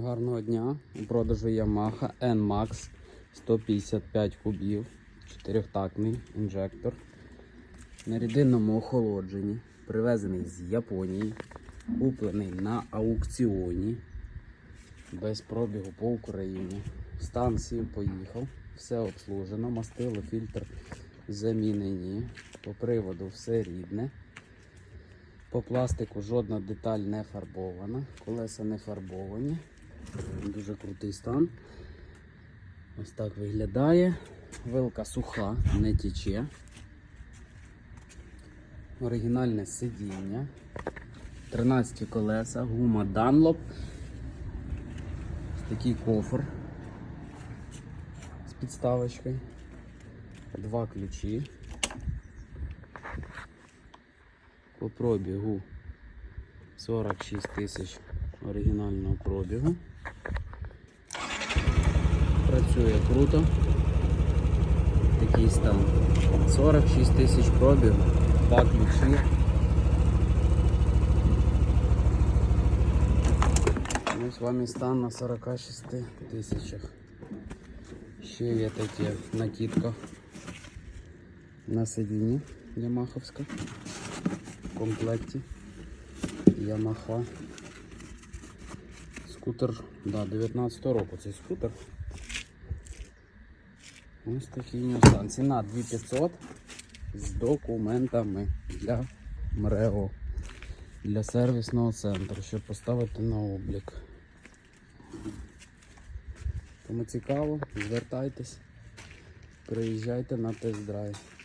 Гарного дня. У продажу Yamaha N-Max 155 кубів, чотирьохтактний інжектор. На рідинному охолодженні, привезений з Японії, куплений на аукціоні, без пробігу по Україні. Станцію поїхав, все обслужено, мастило, фільтр замінені. По приводу все рідне. По пластику жодна деталь не фарбована, колеса не фарбовані. Дуже крутий стан. Ось так виглядає. Вилка суха, не тече. Оригінальне сидіння. 13 колеса, гума Dunlop. Ось такий кофр з підставочкою. Два ключі. По пробігу 46 тисяч оригінального пробігу. Працює круто. Такий стан. 46 тисяч пробігу, два ключі. Ми з вами стан на 46 тисячах. Ще є таке накидка на сидінні Ямаховська в комплекті. Yamaha. Скутер, да, 19 року цей скутер. Ось такий нього стан. Ціна 2500 з документами для МРЕО, для сервісного центру, щоб поставити на облік. Кому цікаво, звертайтесь, приїжджайте на тест-драйв.